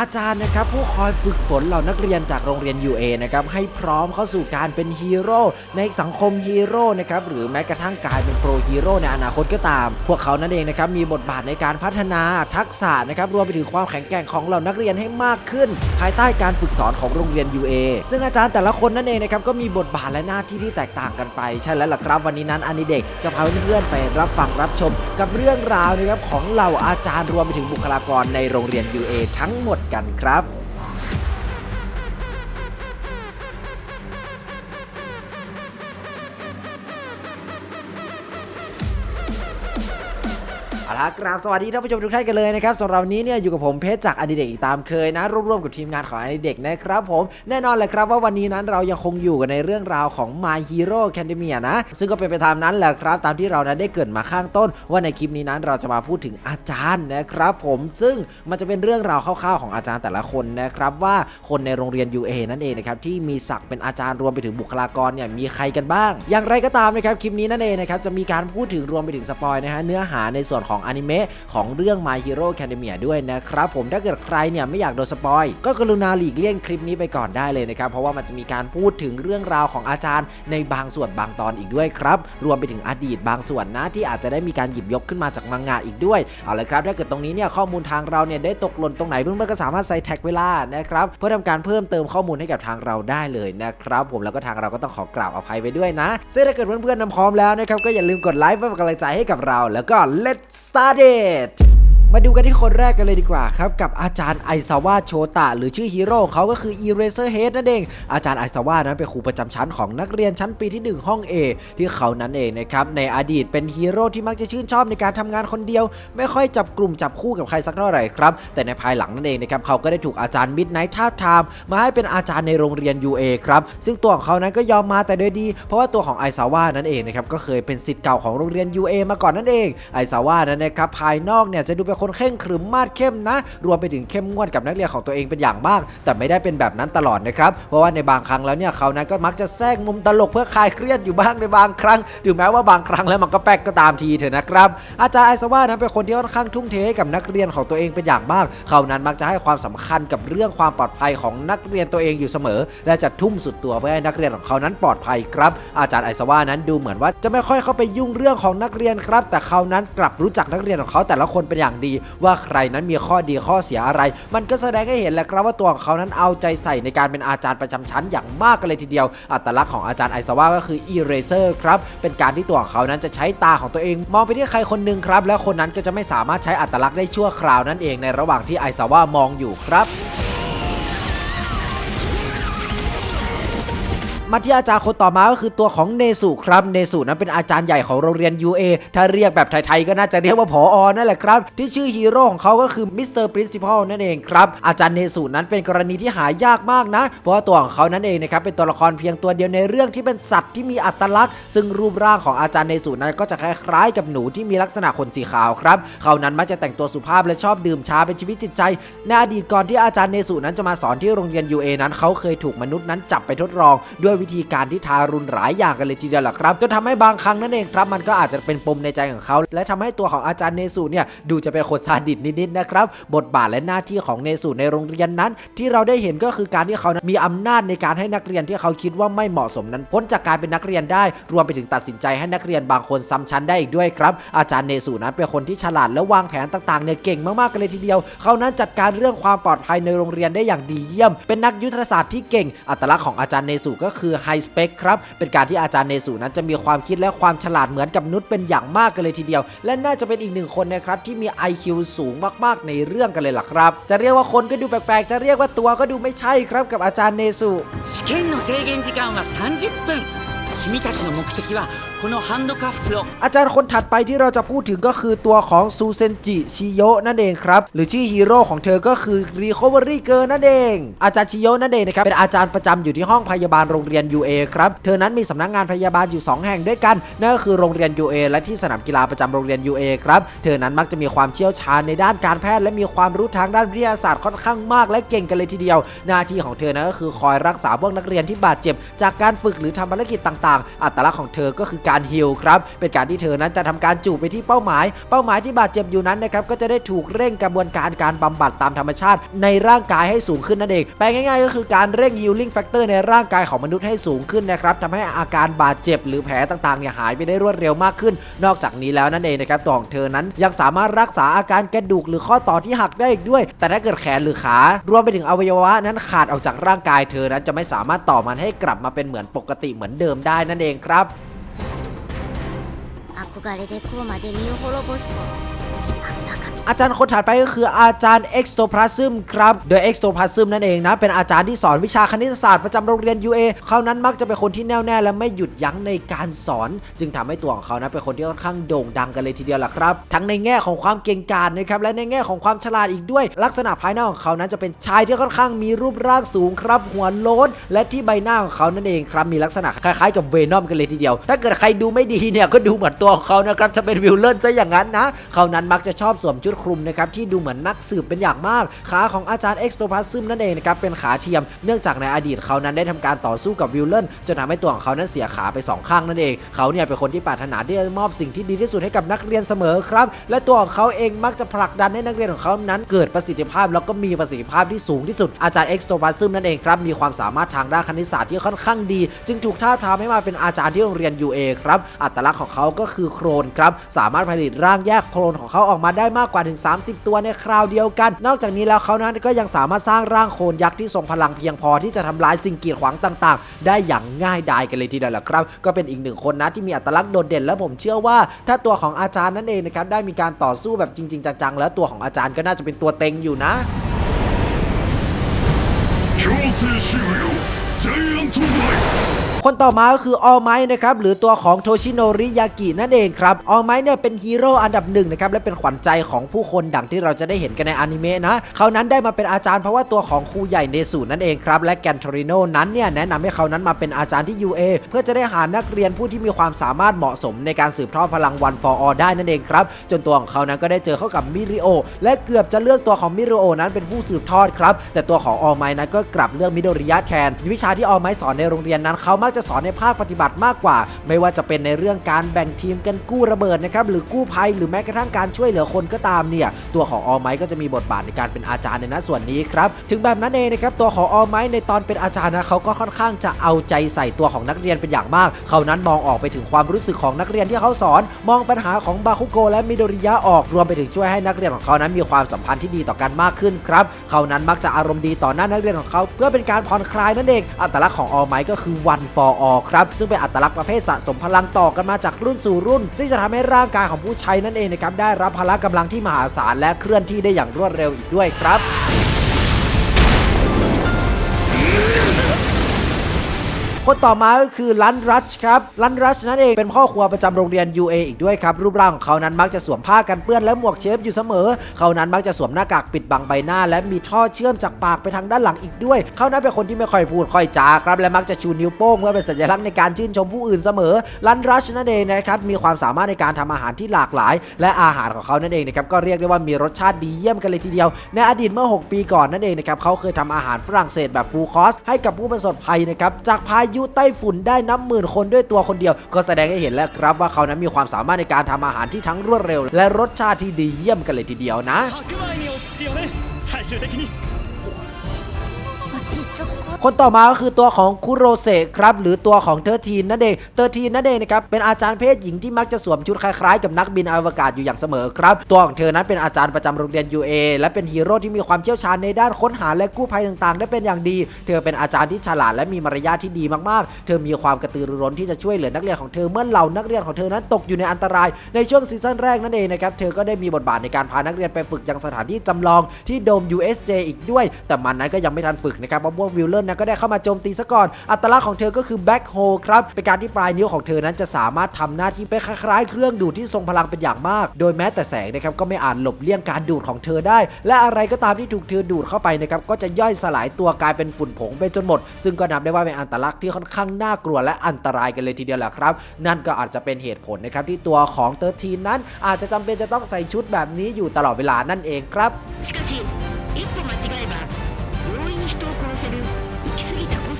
อาจารย์นะครับผู้คอยฝึกฝนเหล่านักเรียนจากโรงเรียน UA นะครับให้พร้อมเข้าสู่การเป็นฮีโร่ในสังคมฮีโร่นะครับหรือแม้กระทั่งกลายเป็นโปรฮีโร่ในอนาคตก็ตาม พวกเขานั่นเองนะครับมีบทบาทในการพัฒนาทักษะนะครับรวมไปถึงความแข็งแกร่งของเหล่านักเรียนให้มากขึ้น ภายใต้การฝึกสอนของโรงเรียน UA ซึ่งอาจารย์แต่ละคนนั่นเองนะครับก็มีบทบาทและหน้าที่ที่แตกต่างกันไป ใช่แล้วล่ะครับวันนี้นั้นอันนี้เด็กจะพาเพื่อนๆไปรับฟังรับชม กับเรื่องราวนะครับของเหล่าอาจารย์รวมไปถึงบุคลากรในโรงเรียน UA ทั้งหมดกันครับ เอาละครับสวัสดีท่านผู้ชมทุกท่านกันเลยนะครับสำหรับวันนี้เนี่ยอยู่กับผมเพชรจากอดีเด็กอีกตามเคยนะร่วมๆกับทีมงานของอดีเด็กนะครับผมแน่นอนเลยครับว่าวันนี้นั้นเรายังคงอยู่กันในเรื่องราวของ My Hero Academia นะ ซึ่งก็เป็นไปตามนั้นแหละครับ ตามที่เรานั้นได้เกิดมาข้างต้น ว่าในคลิปนี้นั้นเราจะมาพูดถึงอาจารย์นะครับผมซึ่งมันจะเป็นเรื่องราวคร่าวๆของอาจารย์แต่ละคนนะครับว่าคนในโรงเรียน UA นั่นเองนะครับที่มีศักดิ์เป็นอาจารย์รวมไปถึงบุคลากรเนี่ยมีใครกันบ้าง อย่างไรก็ตามนะครับคลิปนี้นั่นเองนะครับจะมีการพูดถึงรวมไปถึงสปอยนะฮะเนื้อหาในส่วนของอนิเมะของเรื่อง My Hero Academia ด้วยนะครับผมถ้าเกิดใครเนี่ยไม่อยากโดนสปอยก็กรุณาหลีกเลี่ยงคลิปนี้ไปก่อนได้เลยนะครับ เพราะว่ามันจะมีการพูดถึงเรื่องราวของอาจารย์ ในบางส่วนบางตอนอีกด้วยครับ รวมไปถึงอดีตบางส่วนนะที่อาจจะได้มีการหยิบยกขึ้นมาจากมังงะอีกด้วยเอาละครับถ้าเกิดตรงนี้เนี่ยข้อมูลทางเราเนี่ยได้ตกหล่นตรงไหนเพื่อนๆก็สามารถใส่แท็กเวลานะครับเพื่อทำการเพิ่มเติมข้อมูลให้กับทางเราได้เลยนะครับผมแล้วก็ทางเราก็ต้องขอกราบอภัยไว้ด้วยนะซึ่งถ้าเกิดเพื่อนๆนำพร้อมแล้วนะครับก็อย่าลืมกดไลค์เพื่อเป็นกำลังใจให้กับเรา แล้วก็ let's started. มาดูกันที่คนแรกกันเลยดีกว่าครับ กับอาจารย์ไอซาวะโชตะ หรือชื่อฮีโร่ของเขาก็คือ Eraserhead นั่นเอง อาจารย์ไอซาวะนั้นเป็นครูประจำชั้นของนักเรียนชั้นปีที่ 1 ห้อง A ที่เขานั้นเองนะครับ ในอดีตเป็นฮีโร่ที่มักจะชื่นชอบในการทำงานคนเดียว ไม่ค่อยจับกลุ่มจับคู่กับใครสักเท่าไหร่ครับ แต่ในภายหลังนั่นเองนะครับเขาก็ได้ถูกอาจารย์มิดไนท์ทาบทามมาให้เป็นอาจารย์ในโรงเรียน UA ครับซึ่งตัวของเขานั้นก็ยอมมาแต่โดยดี เพราะว่าตัวของไอซาวะนั่นเองนะครับก็เคยเป็นศิษย์เก่าของโรงเรียน UA มาก่อนนั่นเองไอซาวะนั้นนะครับภายนอกเนี่ยจะดูเป็นคนเข่งขรึมมาดเข้มนะ รวมไปถึงเข้มงวดกับนักเรียนของตัวเองเป็นอย่างมาก แต่ไม่ได้เป็นแบบนั้นตลอดนะครับ เพราะว่าในบางครั้งแล้วเนี่ยเขานั้นก็มักจะแทรกมุมตลกเพื่อคลายเครียดอยู่บ้างในบางครั้ง ถึงแม้ว่าบางครั้งแล้วมันก็แป๊กก็ตามทีเถอะนะครับ อาจารย์ไอซาวะนั้นเป็นคนที่ค่อนข้างทุ่มเทให้กับนักเรียนของตัวเองเป็นอย่างมาก เขานั้นมักจะให้ความสำคัญกับเรื่องความปลอดภัยของนักเรียนตัวเองอยู่เสมอ และจะทุ่มสุดตัวเพื่อให้นักเรียนของเขานั้นปลอดภัยครับ อาจารย์ไอซาวะนั้นดูเหมือนว่าจะไม่ค่อยเข้าไปยุ่งเรื่องของนักเรียนครับ แต่เขานั้นกลับรู้จักนักเรียนของเขาแต่ละคนเป็นอย่างดีว่าใครนั้นมีข้อดีข้อเสียอะไร มันก็แสดงให้เห็นแหละครับว่าตัวของเขานั้นเอาใจใส่ในการเป็นอาจารย์ประจำชั้นอย่างมากกันเลยทีเดียว อัตลักษณ์ของอาจารย์ไอซาวะก็คือ eraser ครับ เป็นการที่ตัวของเขานั้นจะใช้ตาของตัวเอง มองไปที่ใครคนหนึ่งครับ แล้วคนนั้นก็จะไม่สามารถใช้อัตลักษณ์ได้ชั่วคราวนั่นเองในระหว่างที่ไอซาวะมองอยู่ครับ มาที่อาจารย์คนต่อมาก็คือตัวของเนสุครับเนสุนั้นเป็นอาจารย์ใหญ่ของโรงเรียน UA ถ้าเรียกแบบไทยๆก็น่าจะเรียกว่าผออนั่นแหละครับ ที่ชื่อฮีโร่ของเขาก็คือมิสเตอร์ปรินซิพัลนั่นเองครับ อาจารย์เนสุนั้นเป็นกรณีที่หายากมากนะ เพราะว่าตัวของเขานั้นเองนะครับเป็นตัวละครเพียงตัวเดียวในเรื่องที่เป็นสัตว์ที่มีอัตลักษณ์ ซึ่งรูปร่างของอาจารย์เนสุนั้นก็จะคล้ายๆ กับหนูที่มีลักษณะขนสีขาวครับเขานั้นมักจะแต่งตัวสุภาพและชอบดื่มชาเป็นชีวิตจิตใจในอดีตก่อนที่อาจารย์เนสุนั้นจะมาสอนที่โรงเรียน UA นั้นเขาเคยถูกมนุษย์นั้นจับไปทดลองด้วยวิธีการที่ทารุณหลายอย่างกันเลยทีเดียวล่ะครับจนทำให้บางครั้งนั่นเองครับมันก็อาจจะเป็นปมในใจของเขา และทำให้ตัวของอาจารย์เนสุเนี่ยดูจะเป็นคนซาดิสนิดๆนะครับบทบาทและหน้าที่ของเนสุในโรงเรียนนั้น ที่เราได้เห็นก็คือการที่เขามีอำนาจในการให้นักเรียนที่เขาคิดว่าไม่เหมาะสมนั้นพ้นจากการเป็นนักเรียนได้ รวมไปถึงตัดสินใจให้นักเรียนบางคนซ้ำชั้นได้อีกด้วยครับ อาจารย์เนสุนั้นเป็นคนที่ฉลาดและวางแผนต่างๆเนี่ยเก่งมากๆกันเลยทีเดียว เขานั้นจัดการเรื่องความปลอดภัยในโรงเรียนได้อย่างดีเยี่ยม เป็นนักยุทธศาสตร์ที่เก่ง อัตลักษณ์ของอาจารย์เนสุก็คือไฮสเปคครับ เป็นการที่อาจารย์เนสุนั้นจะมีความคิดและความฉลาดเหมือนกับนุชเป็นอย่างมากกันเลยทีเดียว และน่าจะเป็นอีกหนึ่งคนนะครับที่มี IQ สูงมากๆในเรื่องกันเลยล่ะครับ จะเรียกว่าคนก็ดูแปลกๆ จะเรียกว่าตัวก็ดูไม่ใช่ครับกับอาจารย์เนสุ 試験の制限時間は30分君たちの目的は อาจารย์คนถัดไปที่เราจะพูดถึงก็คือตัวของซูเซนจิชิโยนั่นเองครับ หรือชื่อฮีโร่ของเธอก็คือรีคอเวอรี่เกอร์นั่นเอง อาจารย์ชิโยนั่นเองนะครับ เป็นอาจารย์ประจำอยู่ที่ห้องพยาบาลโรงเรียน UA ครับ เธอนั้นมีสำนักงานพยาบาลอยู่ 2 แห่งด้วยกัน นั่นก็คือโรงเรียน UA และที่สนามกีฬาประจำโรงเรียน UA ครับ เธอนั้นมักจะมีความเชี่ยวชาญในด้านการแพทย์ และมีความรู้ทางด้านวิทยาศาสตร์ค่อนข้างมาก และเก่งกันเลยทีเดียว หน้าที่ของเธอนั้นก็คือคอยรักษาพวกนักเรียนที่บาดเจ็บ จากการฝึกหรือทำภารกิจต่าง ๆ อัตลักษณ์ของเธอก็คือการฮิลครับเป็นการที่เธอนั้นจะทำการจูบไปที่เป้าหมาย เป้าหมายที่บาดเจ็บอยู่นั้นนะครับก็จะได้ถูกเร่งกระบวนการการบำบัดตามธรรมชาติ ในร่างกายให้สูงขึ้นนั่นเองแปลง่ายๆ ก็คือการเร่ง healing factor ในร่างกายของมนุษย์ให้สูงขึ้นนะครับทำให้อาการบาดเจ็บหรือแผลต่างๆเนี่ยหายไปได้รวดเร็วมากขึ้น นอกจากนี้แล้วนั่นเองนะครับตัวของเธอนั้นยังสามารถรักษาอาการกระดูกหรือข้อต่อที่หักได้อีกด้วย แต่ถ้าเกิดแขนหรือขารวมไปถึงอวัยวะนั้นขาดออกจากร่างกายเธอนั้นจะไม่สามารถต่อมันให้กลับมาเป็นเหมือนปกติเหมือนเดิมได้นั่นเองครับ 憧れでこうまで身を滅ぼすとあんなか。 อาจารย์คนถัดไปก็คืออาจารย์ Ectoplasm ครับ โดย Ectoplasm นั่นเองนะ เป็นอาจารย์ที่สอนวิชาคณิตศาสตร์ประจำโรงเรียน UA เขานั้นมักจะเป็นคนที่แน่วแน่และไม่หยุดยั้งในการสอน จึงทำให้ตัวของเขานะเป็นคนที่ค่อนข้างโด่งดังกันเลยทีเดียวล่ะครับ ทั้งในแง่ของความเก่งกาจนะครับและในแง่ของความฉลาดอีกด้วย ลักษณะภายนอกของเขานั้นจะเป็นชายที่ค่อนข้างมีรูปร่างสูงครับ หัวโล้นและที่ใบหน้าของเขานั่นเองครับมีลักษณะคล้ายๆกับเวนอมกันเลยทีเดียว ถ้าเกิดใครดูไม่ดีเนี่ยก็ดูเหมือนตัวของเขานะครับจะเป็นวิลเลนซะอย่างนั้นนะเขานั้นมักจะชอบสวมชุดคลุมนะครับที่ดูเหมือนนักสืบเป็นอย่างมาก ขาของอาจารย์เอ็กซ์โตพาซึมนั่นเองนะครับเป็นขาเทียมเนื่องจากในอดีตเขานั้นได้ทำการต่อสู้กับวิลเลนจนทำให้ตัวของเขานั้นเสียขาไปสองข้างนั่นเองเขาเนี่ยเป็นคนที่ปรารถนาที่จะมอบสิ่งที่ดีที่สุดให้กับนักเรียนเสมอครับ และตัวของเขาเองมักจะผลักดันให้นักเรียนของเขานั้นเกิดประสิทธิภาพ แล้วก็มีประสิทธิภาพที่สูงที่สุดอาจารย์เอ็กซ์โตพาซึมนั่นเองครับมีความสามารถทางด้านคณิตศาสตร์ที่ค่อนข้างดี จึงถูกท้าทามให้มาเป็นอาจารย์ที่โรงเรียน UA ครับอัตลักษณ์ของเขาก็คือโครนครับสามารถผลิตร่างแยกโครนของเขาออกมาได้มากกว่าถึง 30 ตัวในคราวเดียวกัน นอกจากนี้แล้วเขานั้นก็ยังสามารถสร้างร่างโคนยักษ์ที่ทรงพลังเพียงพอที่จะทำลายสิ่งกีดขวางต่างๆ ได้อย่างง่ายดายกันเลยทีเดียวแหละครับ ก็เป็นอีกหนึ่งคนนะที่มีอัตลักษณ์โดดเด่นและผมเชื่อว่า ถ้าตัวของอาจารย์นั่นเองนะครับได้มีการต่อสู้แบบจริง ๆ จังๆ แล้วตัวของอาจารย์ก็น่าจะเป็นตัวเต็งอยู่นะ คนต่อมาก็คือออไมนะครับหรือตัวของโทชิโนริยากินั่นเองครับออไมเนี่ยเป็นฮีโร่อันดับหนึ่งนะครับและเป็นขวัญใจของผู้คนดังที่เราจะได้เห็นกันในอนิเมะนะเขานั้นได้มาเป็นอาจารย์เพราะว่าตัวของครูใหญ่เนสูนั่นเองครับและแกนทริโนนั้นเนี่ยแนะนำให้เขานั้นมาเป็นอาจารย์ที่ UA เพื่อจะได้หานักเรียนผู้ที่มีความสามารถเหมาะสมในการสืบทอดพลังวันฟอร์อได้นั่นเองครับจนตัวของเขานั้นก็ได้เจอเข้ากับมิริโอและเกือบจะเลือกตัวของมิริโอนั้นเป็นผู้สืบทอดครับแต่ตัวของออไมนั้นก็กลับเลือกมิโดริยะแทนวิชาที่ออไมสอนในโรงเรียนนั้นเขามักจะสอนในภาคปฏิบัติมากกว่า ไม่ว่าจะเป็นในเรื่องการแบ่งทีมกันกู้ระเบิดนะครับหรือกู้ภัยหรือแม้กระทั่งการช่วยเหลือคนก็ตามเนี่ยตัวของออไมก็จะมีบทบาทในการเป็นอาจารย์ในนั้นส่วนนี้ครับถึงแบบนั้นเองนะครับตัวของออไมในตอนเป็นอาจารย์นะเขาก็ค่อนข้างจะเอาใจใส่ตัวของนักเรียนเป็นอย่างมาก เขานั้นมองออกไปถึงความรู้สึกของนักเรียนที่เขาสอน มองปัญหาของบาคุโกะและมิโดริยะออกรวมไปถึงช่วยให้นักเรียนของเขานั้นมีความสัมพันธ์ที่ดีต่อกันมากขึ้นครับเขานั้นมักจะอารมณ์ดีต่อหน้านักเรียนของเขา เพื่อเป็นการผ่อนคลายนั่นเองอัตลักษณ์ของออไมก็คือ one for ครับ ซึ่งเป็นอัตลักษณ์ประเภทสะสมพลังต่อกันมาจากรุ่นสู่รุ่น ซึ่งจะทำให้ร่างกายของผู้ใช้นั่นเองนะครับได้รับพละกำลังที่มหาศาลและเคลื่อนที่ได้อย่างรวดเร็วอีกด้วยครับ คนต่อมาก็คือลันรัชครับลันรัชนั่นเองเป็นพ่อครัวประจำโรงเรียน UA อีกด้วยครับ รูปร่างของเขานั้นมักจะสวมผ้ากันเปื้อนและหมวกเชฟอยู่เสมอ เขานั้นมักจะสวมหน้ากากปิดบังใบหน้า และมีท่อเชื่อมจากปากไปทางด้านหลังอีกด้วย เขานั้นเป็นคนที่ไม่ค่อยพูดค่อยจาครับ และมักจะชูนิ้วโป้งเพื่อเป็นสัญลักษณ์ในการชื่นชมผู้อื่นเสมอลันรัชนั่นเองนะครับมีความสามารถในการทำอาหารที่หลากหลาย และอาหารของเขานั่นเองนะครับก็เรียกได้ว่ามีรสชาติดีเยี่ยมกันเลยทีเดียว ในอดีตเมื่อ 6 ปีก่อนนั่นเองนะครับเขาเคยทำอาหารฝรั่งเศสแบบฟูลคอสให้กับผู้ประสบภัยนะครับจากพายุไต้ฝุ่นได้นับหมื่นคนด้วยตัวคนเดียว ก็แสดงให้เห็นแล้วครับว่าเขานั้นมีความสามารถในการทำอาหารที่ทั้งรวดเร็ว และรสชาติที่ดีเยี่ยมกันเลยทีเดียวนะ คนต่อมาก็คือตัวของคุโรเซะครับหรือตัวของเทอร์ทีนนั่นเองเทอร์ทีนนั่นเองนะครับเป็นอาจารย์เพศหญิงที่มักจะสวมชุดคล้ายๆ กับนักบินอวกาศอยู่อย่างเสมอครับตัวของเธอนั้นเป็นอาจารย์ประจำโรงเรียน UA และเป็นฮีโร่ที่มีความเชี่ยวชาญในด้านค้นหาและกู้ภัยต่างๆ ได้เป็นอย่างดี เธอเป็นอาจารย์ที่ฉลาดและมีมารยาทที่ดีมากๆ เธอมีความกระตือรือร้นที่จะช่วยเหลือนักเรียนของเธอเมื่อเหล่านักเรียนของเธอนั้นตกอยู่ในอันตราย ในช่วงซีซั่นแรกนั่นเองนะครับเธอก็ได้มีบทบาทในการพานักเรียนไปฝึกยังสถานที่จำลองที่โดม USJ อีกด้วย แต่มันนั้นก็ยังไม่ทันฝึกนะครับเพราะวกวิลเลนนั้นก็ได้เข้ามาโจมตีซะก่อน อัตลักษณ์ของเธอก็คือแบ็คโฮครับ เป็นการที่ปลายนิ้วของเธอนั้นจะสามารถทำหน้าที่เป็นคล้ายๆเครื่องดูดที่ทรงพลังเป็นอย่างมาก โดยแม้แต่แสงนะครับก็ไม่อาจหลบเลี่ยงการดูดของเธอได้ และอะไรก็ตามที่ถูกเธอดูดเข้าไปนะครับก็จะย่อยสลายตัวกลายเป็นฝุ่นผงไปจนหมด ซึ่งก็นับได้ว่าเป็นอัตลักษณ์ที่ค่อนข้างน่ากลัวและอันตรายกันเลยทีเดียวแหละครับ นั่นก็อาจจะเป็นเหตุผลนะครับที่ตัวของเตอร์ทีนนั้น อาจจะจำเป็นจะต้องใส่ชุดแบบนี้อยู่ตลอดเวลานั่นเองครับ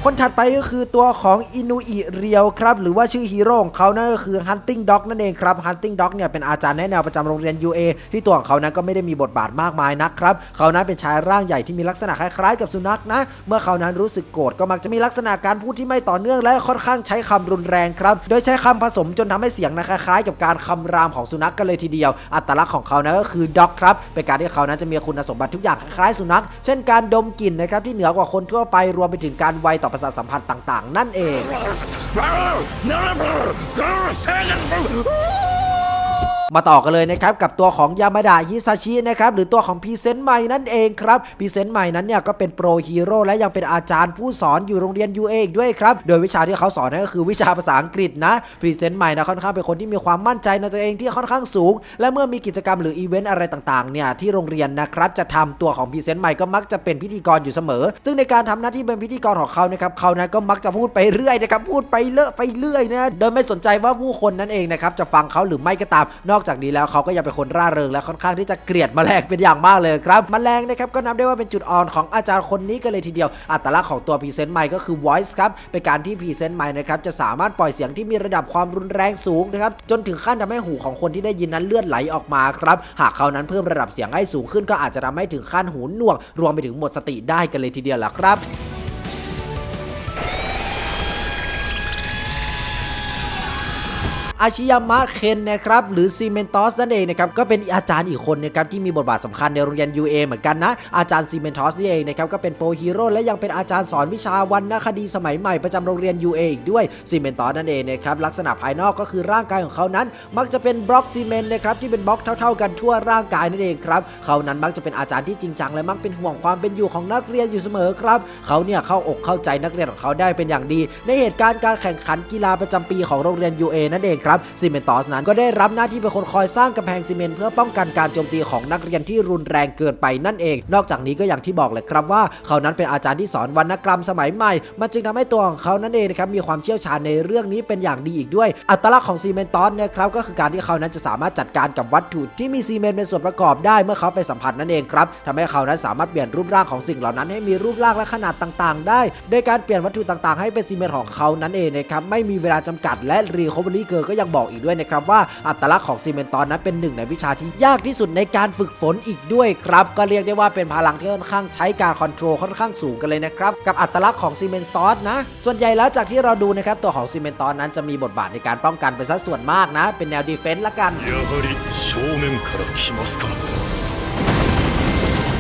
คนถัดไปก็คือตัวของอินุอิเรียวครับหรือว่าชื่อฮีโร่ของเขานั่นก็คือ Hunting Dog นั่นเองครับ Hunting Dog เนี่ยเป็นอาจารย์แนะแนวประจำโรงเรียน UA ที่ตัวของเขานั้นก็ไม่ได้มีบทบาทมากมายนะครับเขานั้นเป็นชายร่างใหญ่ที่มีลักษณะคล้ายๆ กับสุนัขนะ เมื่อเขานั้นรู้สึกโกรธก็มักจะมีลักษณะการพูดที่ไม่ต่อเนื่องและค่อนข้างใช้คำรุนแรงครับ โดยใช้คำผสมจนทำให้เสียงนะคล้ายๆ กับการคำรามของสุนัขกันเลยทีเดียว อัตลักษณ์ของเขานั้นก็คือด็อกครับเป็นการที่เขานั้นจะมีคุณสมบัติทุกอย่างคล้ายๆสุนัข เช่นการดมกลิ่นนะครับที่เหนือกว่าคนทั่วไปรวมไปถึงการไวต่อประสาทสัมผัสต่าง ๆ นั่นเอง มาต่อกันเลยนะครับกับตัวของยามาดะฮิซาชินะครับหรือตัวของพรีเซนต์ใหม่นั่นเองครับพรีเซนต์ใหม่นั้นเนี่ยก็เป็นโปรฮีโร่และยังเป็นอาจารย์ผู้สอนอยู่โรงเรียน UA อีกด้วยครับโดยวิชาที่เขาสอนนั่นก็คือวิชาภาษาอังกฤษนะพรีเซนต์ใหม่นะค่อนข้างเป็นคนที่มีความมั่นใจในตัวเองที่ค่อนข้างสูง และเมื่อมีกิจกรรมหรืออีเวนต์อะไรต่างๆเนี่ยที่โรงเรียนนะครับจะทำตัวของพรีเซนต์ใหม่ก็มักจะเป็นพิธีกรอยู่เสมอ ซึ่งในการทำหน้าที่เป็นพิธีกรของเขานะครับเขานั้นก็มักจะพูดไปเรื่อยนะครับพูดไปเลอะไปเรื่อยนะโดยไม่สนใจว่าผู้คนนั่นเองนะครับจะฟังเขาหรือไม่ก็ตามนอกจากนี้แล้วเขาก็ยังเป็นคนร่าเริงและค่อนข้างที่จะเกลียดแมลงเป็นอย่างมากเลยครับแมลงนะครับก็นับได้ว่าเป็นจุดอ่อนของอาจารย์คนนี้กันเลยทีเดียว อัตลักษณ์ของตัวพรีเซนต์ไมค์ก็คือ voice ครับเป็นการที่พรีเซนต์ไมค์นะครับจะสามารถปล่อยเสียงที่มีระดับความรุนแรงสูงนะครับจนถึงขั้นทำให้หูของคนที่ได้ยินนั้นเลือดไหลออกมาครับหากเขานั้นเพิ่มระดับเสียงให้สูงขึ้นก็อาจจะทำให้ถึงขั้นหูหนวก รวมไปถึงหมดสติได้กันเลยทีเดียวล่ะครับ อาชิยามะเคนนะครับหรือซีเมนตอสนั่นเองนะครับก็เป็นอาจารย์อีกคนนะครับที่มีบทบาทสำคัญในโรงเรียน UA เหมือนกันนะ อาจารย์ซีเมนตอสนี่เองนะครับก็เป็นโปรฮีโร่และยังเป็นอาจารย์สอนวิชาวรรณคดีสมัยใหม่ประจำโรงเรียน UA อีกด้วยซีเมนตอสนั่นเองนะครับลักษณะภายนอกก็คือร่างกายของเขานั้น มักจะเป็นบล็อกซีเมนต์นะครับที่เป็นบล็อกเท่า ๆ กันทั่วร่างกายนั่นเองครับเขานั้นมักจะเป็นอาจารย์ที่จริงจังและมักเป็นห่วงความเป็นอยู่ของนักเรียนอยู่เสมอครับเขาเนี่ยเข้าอกเข้าใจนักเรียนของเขาได้เป็นอย่างดี ในเหตุการณ์การแข่งขันกีฬาประจำปีของโรงเรียน UA นั่นเองครับซีเมนตอสนั้นก็ได้รับหน้าที่เป็นคนคอยสร้างกำแพงซีเมนต์เพื่อป้องกันการโจมตีของนักเรียนที่รุนแรงเกินไปนั่นเอง นอกจากนี้ก็อย่างที่บอกเลยครับว่า เขานั้นเป็นอาจารย์ที่สอนวรรณกรรมสมัยใหม่ มันจึงทำให้ตัวของเขานั่นเองนะครับมีความเชี่ยวชาญในเรื่องนี้เป็นอย่างดีอีกด้วย อัตลักษณ์ของซีเมนตอสนะครับก็คือการที่เขานั้นจะสามารถจัดการกับวัตถุที่มีซีเมนต์เป็นส่วนประกอบได้เมื่อเขาไปสัมผัสนั่นเองครับทำให้เขานั้นสามารถเปลี่ยนรูปร่างของสิ่งเหล่านั้นให้มีรูปร่างและขนาดต่างๆ ได้ โดยการเปลี่ยนวัตถุต่างๆ ให้เป็นซีเมนต์ของเขานั่นเองนะครับไม่มีเวลาจำกัดและรีคอเวอรี่เกอร์ก็ยังบอกอีกด้วยนะครับว่าอัตลักษณ์ของซีเมนตอนนั้นเป็นหนึ่งในวิชาที่ยากที่สุดในการฝึกฝนอีกด้วยครับก็เรียกได้ว่าเป็นพลังที่ค่อนข้างใช้การคอนโทรลค่อนข้างสูงกันเลยนะครับกับอัตลักษณ์ของซีเมนตอนนะส่วนใหญ่แล้วจากที่เราดูนะครับตัวของซีเมนตอนนั้นจะมีบทบาทในการป้องกันเป็นสัดส่วนมากนะ เป็นแนวดีเฟนซ์ละกัน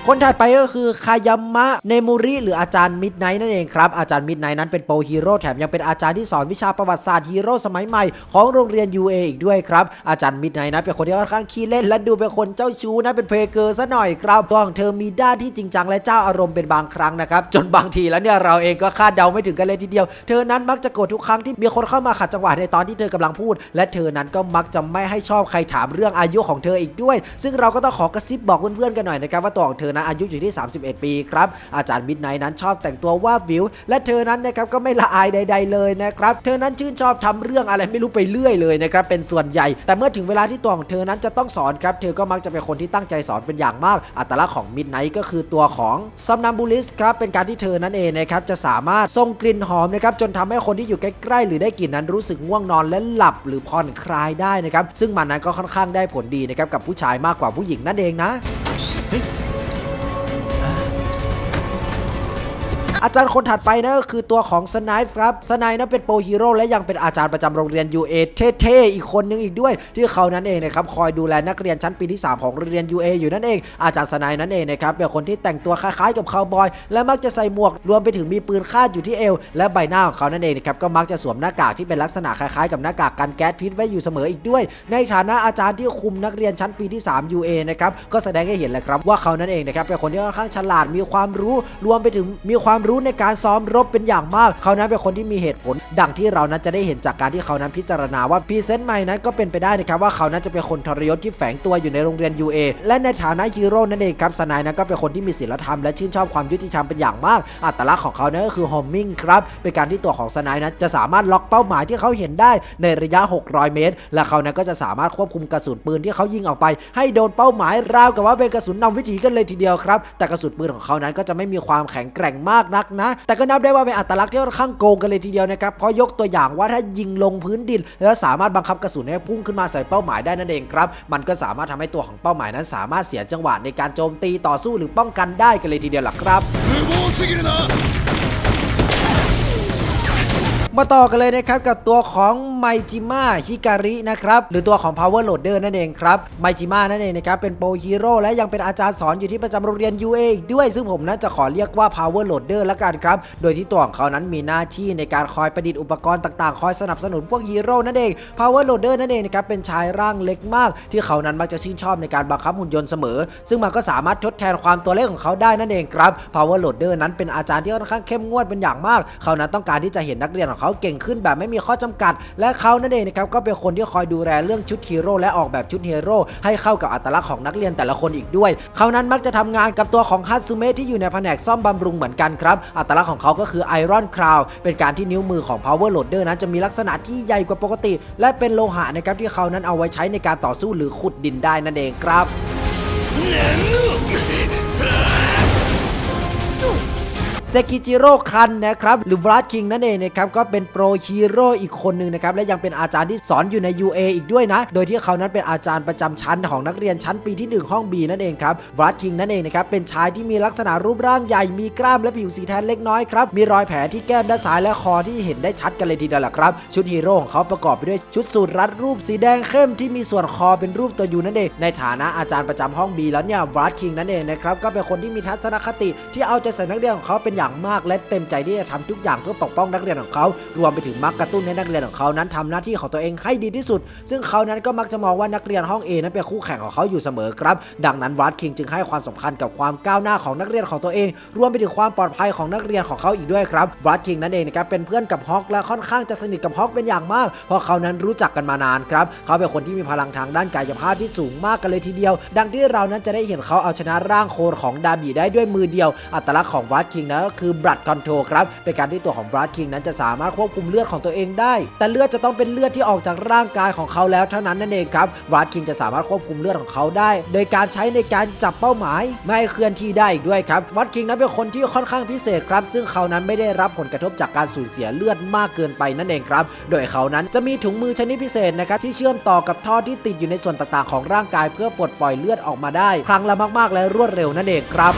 คนถัดไปก็คือคายามะเนมุริหรืออาจารย์มิดไนท์นั่นเองครับ อาจารย์มิดไนท์นั้นเป็นโปรฮีโร่แถมยังเป็นอาจารย์ที่สอนวิชาประวัติศาสตร์ฮีโร่สมัยใหม่ของโรงเรียน UA อีกด้วยครับ อาจารย์มิดไนท์นั้นเป็นคนที่ค่อนข้างขี้เล่นและดูเป็นคนเจ้าชู้นะเป็นเพลเกอร์ซะหน่อยครับตัวของเธอมีด้านที่จริงจังและเจ้าอารมณ์เป็นบางครั้งนะครับจนบางทีแล้วเนี่ยเราเองก็คาดเดาไม่ถึงกันเลยทีเดียว เธอนั้นมักจะโกรธทุกครั้งที่มีคนเข้ามาขัดจังหวะในตอนที่เธอกำลังพูด และเธอนั้นก็มักจะไม่ให้ชอบใครถามเรื่องอายุของเธออีกด้วย ซึ่งเราก็ต้องขอกระซิบบอกเพื่อนๆกันหน่อยนะครับว่าตัวของเธอนั้นอายุอยู่ที่ 31 ปีครับ อาจารย์มิดไนท์นั้นชอบแต่งตัวว่าวิว และเธอนั้นนะครับก็ไม่ละอายใด ๆเลยนะครับ เธอนั้นชื่นชอบทำเรื่องอะไรไม่รู้ไปเรื่อยเลยนะครับเป็นส่วนใหญ่ แต่เมื่อถึงเวลาที่ตัวของเธอนั้นจะต้องสอนครับ เธอก็มักจะเป็นคนที่ตั้งใจสอนเป็นอย่างมาก อัตลักษณ์ของมิดไนท์ก็คือตัวของซัมนัมบูลิสครับเป็นการที่เธอนั้นเองนะครับจะสามารถส่งกลิ่นหอมนะครับจนทำให้คนที่อยู่ใกล้ๆหรือได้กลิ่นนั้นรู้สึกง่วงนอนและหลับหรือผ่อนคลายได้นะครับซึ่งมันนั้นก็ค่อนข้างได้ผลดีนะครับกับผู้ชายมากกว่าผู้หญิงนั่นเองนะ อาจารย์คนถัดไปนะก็คือตัวของสไนฟ์ครับสไนฟ์นั้นเป็นโปรฮีโร่และยังเป็นอาจารย์ประจำโรงเรียน UA เท่ๆอีกคนนึงอีกด้วย ที่เขานั้นเองนะครับคอยดูแลนักเรียนชั้นปีที่ 3 ของโรงเรียน UA อยู่นั่นเอง อาจารย์สไนฟ์นั่นเองนะครับเป็นคนที่แต่งตัวคล้ายๆกับคาวบอย และมักจะใส่หมวกรวมไปถึงมีปืนคาดอยู่ที่เอว และใบหน้าของเขานั่นเองนะครับก็มักจะสวมหน้ากากที่เป็นลักษณะคล้ายๆกับหน้ากากกันแก๊สพิษไว้อยู่เสมออีกด้วย ในฐานะอาจารย์ที่คุมนักเรียนชั้นปีที่ 3 UA นะครับก็แสดงให้เห็นเลยครับว่าเขานั่นเองนะครับเป็นคนที่ค่อนข้างฉลาดมีความรู้รวมไปถึงมีความรูู้้ในการซ้อมรบเป็นอย่างมาก เขานั้นเป็นคนที่มีเหตุผล ดังที่เรานั้นจะได้เห็นจากการที่เขานั้นพิจารณาว่าพรีเซนต์ใหม่นั้นก็เป็นไปได้นะครับว่าเขานั้นจะเป็นคนทรยศที่แฝงตัวอยู่ในโรงเรียน UA และในฐานะฮีโร่นั่นเองครับสนายนั้นก็เป็นคนที่มีศีลธรรมและชื่นชอบความยุติธรรมเป็นอย่างมาก อัตลักษณ์ของเขานั้นก็คือฮอมมิงครับเป็นการที่ตัวของสนายนั้นจะสามารถล็อกเป้าหมายที่เขาเห็นได้ในระยะ 600 เมตร และเขานั้นก็จะสามารถควบคุมกระสุนปืนที่เขายิงออกไป ให้โดนเป้าหมายราวกับว่าเป็นกระสุนนำวิถีกันเลยทีเดียวครับแต่กระสุนปืนของเขานั้นก็จะไม่มีความแข็งแกร่งมากนัักษณ์นะ แต่ก็นับได้ว่าเป็นอัตลักษณ์ที่ค่อนข้างโกงกันเลยทีเดียวนะครับ เพราะยกตัวอย่างว่าถ้ายิงลงพื้นดิน แล้วสามารถบังคับกระสุนให้พุ่งขึ้นมาใส่เป้าหมายได้นั่นเองครับ มันก็สามารถทำให้ตัวของเป้าหมายนั้น สามารถเสียจังหวะในการโจมตีต่อสู้หรือป้องกันได้กันเลยทีเดียวล่ะครับ มาต่อกันเลยนะครับกับตัวของไมจิม a ฮิการินะครับหรือตัวของ Power Loader นั่นเองครับไมจิม a นั่นเองนะครับเป็นโปรฮีโร่และยังเป็นอาจารย์สอนอยู่ที่ประจำโรงเรียน UA อีกด้วย ซึ่งผมนั้นจะขอเรียกว่า Power Loader ละกันครับ โดยที่ตัวของเขานั้นมีหน้าที่ในการคอยประดิษฐ์อุปกรณ์ต่างๆ คอยสนับสนุนพวกฮีโร่นั่นเอง Power Loader นั่นเองนะครับเป็นชายร่างเล็กมาก ที่เขานั้นมักจะชื่นชอบในการบังคับหุ่นยนต์เสมอ ซึ่งมันก็สามารถทดแทนความตัวเล็กของเขาได้นั่นเองครับ Power Loader นั้นเป็นอาจารย์ที่ค่อนข้างเข้มงวดเป็นอย่างมาก เขานั้นต้องการที่จะเห็นนักเรียนของเขาเก่งขึ้นแบบไม่มีข้อจำกัด และเขานั่นเองนะครับก็เป็นคนที่คอยดูแลเรื่องชุดฮีโร่และออกแบบชุดฮีโร่ให้เข้ากับอัตลักษณ์ของนักเรียนแต่ละคนอีกด้วย เขานั้นมักจะทำงานกับตัวของฮัตซูเมะที่อยู่ในแผนกซ่อมบำรุงเหมือนกันครับ อัตลักษณ์ของเขาก็คือไอรอนคราวเป็นการที่นิ้วมือของ Power Loader นั้นจะมีลักษณะที่ใหญ่กว่าปกติ และเป็นโลหะนะครับที่เขานั้นเอาไว้ใช้ในการต่อสู้หรือขุดดินได้นั่นเองครับ เซกิจิโร่คันนะครับหรือวลาดคิงนั่นเองนะครับก็เป็นโปรฮีโร่อีกคนหนึ่งนะครับและยังเป็นอาจารย์ที่สอนอยู่ใน UA อีกด้วยนะ โดยที่เขานั้นเป็นอาจารย์ประจำชั้นของนักเรียนชั้นปีที่ 1 ห้อง B นั่นเองครับวลาดคิงนั่นเองนะครับเป็นชายที่มีลักษณะรูปร่างใหญ่มีกล้ามและผิวสีแทนเล็กน้อยครับมีรอยแผลที่แก้มด้านซ้ายและคอที่เห็นได้ชัดกันเลยทีเดียวแหละครับชุดฮีโร่ของเขาประกอบไปด้วยชุดสูทรัดรูปสีแดงเข้มที่มีส่วนคอเป็นรูปตัวยูนั่นเองในฐานะอาจารย์ประจำห้อง B แล้วเนี่ยวลาดคิงนั่นเองนะครับก็เป็นคนที่มีทัศนคติที่เอาใจใส่นักเรียนของเขาเป็นอย่างมากและเต็มใจที่จะทำทุกอย่างเพื่อปกป้องนักเรียนของเขา รวมไปถึงมักกระตุ้นให้นักเรียนของเขานั้นทำหน้าที่ของตัวเองให้ดีที่สุด ซึ่งเขานั้นก็มักจะมองว่านักเรียนห้อง A นั้นเป็นคู่แข่งของเขาอยู่เสมอครับ ดังนั้นวัดคิงจึงให้ความสำคัญกับความก้าวหน้าของนักเรียนของตัวเอง รวมไปถึงความปลอดภัยของนักเรียนของเขาอีกด้วยครับวัดคิงนั่นเองนะครับเป็นเพื่อนกับฮอกและค่อนข้างจะสนิทกับฮอกเป็นอย่างมาก เพราะเขานั้นรู้จักกันมานานครับเขาเป็นคนที่มีพลังทางด้านกายภาพที่สูงมากกันเลยทีเดียว ดังที่เรานั้นจะได้เห็นเขาเอาชนะร่างโคลนของดาบีได้ด้วยมือเดียว อัตลักษณ์ของวัดคิงนั้นก็คือบลัดคอนโทรครับเป็นการที่ตัวของบลัดคิงนั้นจะสามารถควบคุมเลือดของตัวเองได้ แต่เลือดจะต้องเป็นเลือดที่ออกจากร่างกายของเขาแล้วเท่านั้นนั่นเองครับวัดคิงจะสามารถควบคุมเลือดของเขาได้ โดยการใช้ในการจับเป้าหมาย ไม่เคลื่อนที่ได้อีกด้วยครับวัดคิงนั้นเป็นคนที่ค่อนข้างพิเศษครับ ซึ่งเขานั้นไม่ได้รับผลกระทบจากการสูญเสียเลือดมากเกินไปนั่นเองครับ โดยเขานั้นจะมีถุงมือชนิดพิเศษนะครับที่เชื่อมต่อกับท่อที่ติดอยู่ในส่วนต่างๆ ของร่างกายเพื่อปลดปล่อยเลือดออกมาได้ ครั้งละมากๆ และรวดเร็วนั่นเองครับ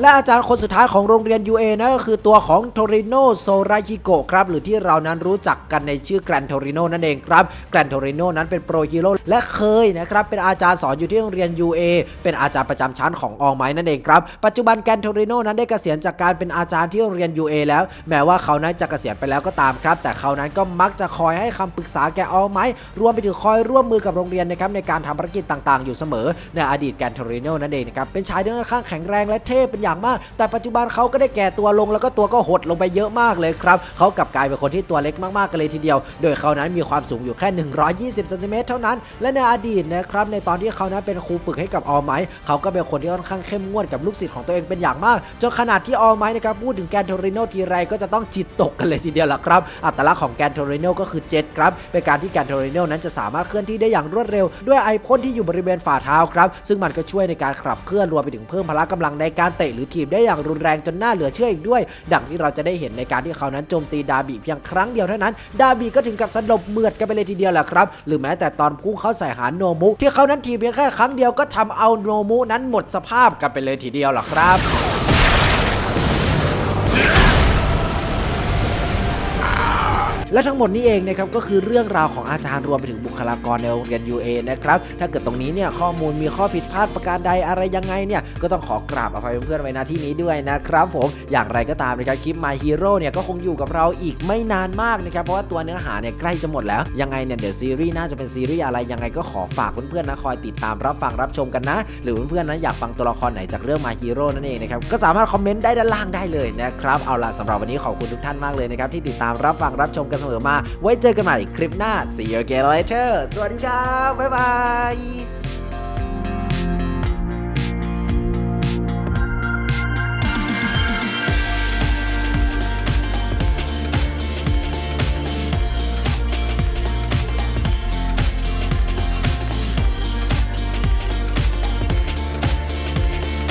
และอาจารย์คนสุดท้ายของโรงเรียน UA นั่นก็คือตัวของโทริโนโซราฮิโกครับ หรือที่เรานั้นรู้จักกันในชื่อแกรนโทริโนนั่นเองครับ แกรนโทริโนนั้นเป็นโปรฮีโร่และเคยนะครับ เป็นอาจารย์สอนอยู่ที่โรงเรียน UA เป็นอาจารย์ประจำชั้นของอองไม้นั่นเองครับ ปัจจุบันแกรนโทริโนนั้นได้เกษียณจากการเป็นอาจารย์ที่โรงเรียน UA แล้ว แม้ว่าเขานั้นจะเกษียณไปแล้วก็ตามครับ แต่เขานั้นก็มักจะคอยให้คำปรึกษาแก่อองไม้รวมไปถึงคอยร่วมมือกับโรงเรียนนะครับในการทำภารกิจต่างๆ อยู่เสมอ ในอดีตแกรนโทริโนนั่นเองนะครับเป็นชายที่ค่อนข้างแข็งแรงและเท่เป็นอย่างมาก แต่ปัจจุบันเขาก็ได้แก่ตัวลงแล้วก็ตัวก็หดลงไปเยอะมากเลยครับเขากลับกลายเป็นคนที่ตัวเล็กมากๆกันเลยทีเดียว โดยเขานั้นมีความสูงอยู่แค่ 120ซนติเมตรเท่านั้น และในอดีตนะครับในตอนที่เขานั้นเป็นครูฝึกให้กับออไมเขาก็เป็นคนที่ค่อนข้างเข้มงวดกับลูกศิษย์ของตัวเองเป็นอย่างมากจนขนาดที่ออไมนะครับพูดถึงแกนโทริโนทีไรก็จะต้องจิตตกกันเลยทีเดียวล่ะครับ อัตลักษณ์ของแกนโทริโนก็คือเจ็ตครับเป็นการที่แกนโทริโนนั้นจะสามารถเคลื่อนที่ได้อย่างรวดเร็ว ด้วยไอพ่นที่อยู่บริเวณฝ่าเท้าครับซึ่งมันก็ช่วยในการขับเคลื่อนรวมไปถึงเพิ่มพละกำลังในการเตะหรือทีบได้อย่างรุนแรงจนน่าเหลือเชื่ออีกด้วย ดังที่เราจะได้เห็นในการที่เขานั้นโจมตีดาบีเพียงครั้งเดียวเท่านั้น ดาบีก็ถึงกับสลบเมือดกันไปเลยทีเดียวแหละครับหรือแม้แต่ตอนพุ่งเข้าใส่หาโนมุที่เขานั้นทีบเพียงแค่ครั้งเดียวก็ทำเอาโนมุนั้นหมดสภาพกันไปเลยทีเดียวแหละครับ และทั้งหมดนี้เองนะครับก็คือเรื่องราวของอาจารย์รวมไปถึงบุคลากรในโรงเรียน UA นะครับถ้าเกิดตรงนี้เนี่ยข้อมูลมีข้อผิดพลาดประการใดอะไรยังไงเนี่ยก็ต้องขอกราบอภัยเพื่อนๆไว้ณที่นี้ด้วยนะครับผมอย่างไรก็ตามนะครับคลิป My Hero เนี่ยก็คงอยู่กับเราอีกไม่นานมากนะครับเพราะว่าตัวเนื้อหาเนี่ยใกล้จะหมดแล้วยังไงเนี่ยเดี๋ยวซีรีส์น่าจะเป็นซีรีส์อะไรยังไงก็ขอฝากเพื่อนๆนะคอยติดตามรับฟังรับชมกันนะ หรือเพื่อนๆนะอยากฟังตัวละครไหนจากเรื่อง My Hero นั่นเองนะครับก็สามารถคอมเมนต์ได้ด้านล่างได้เลยนะครับเอาล่ะสำหรับวันนี้ขอบคุณทุกท่านมากเลยนะครับที่ติดตามรับฟังรับชมกันเสมอมา ไว้เจอกันใหม่คลิปหน้า see you again later สวัสดีครับ บ๊ายบาย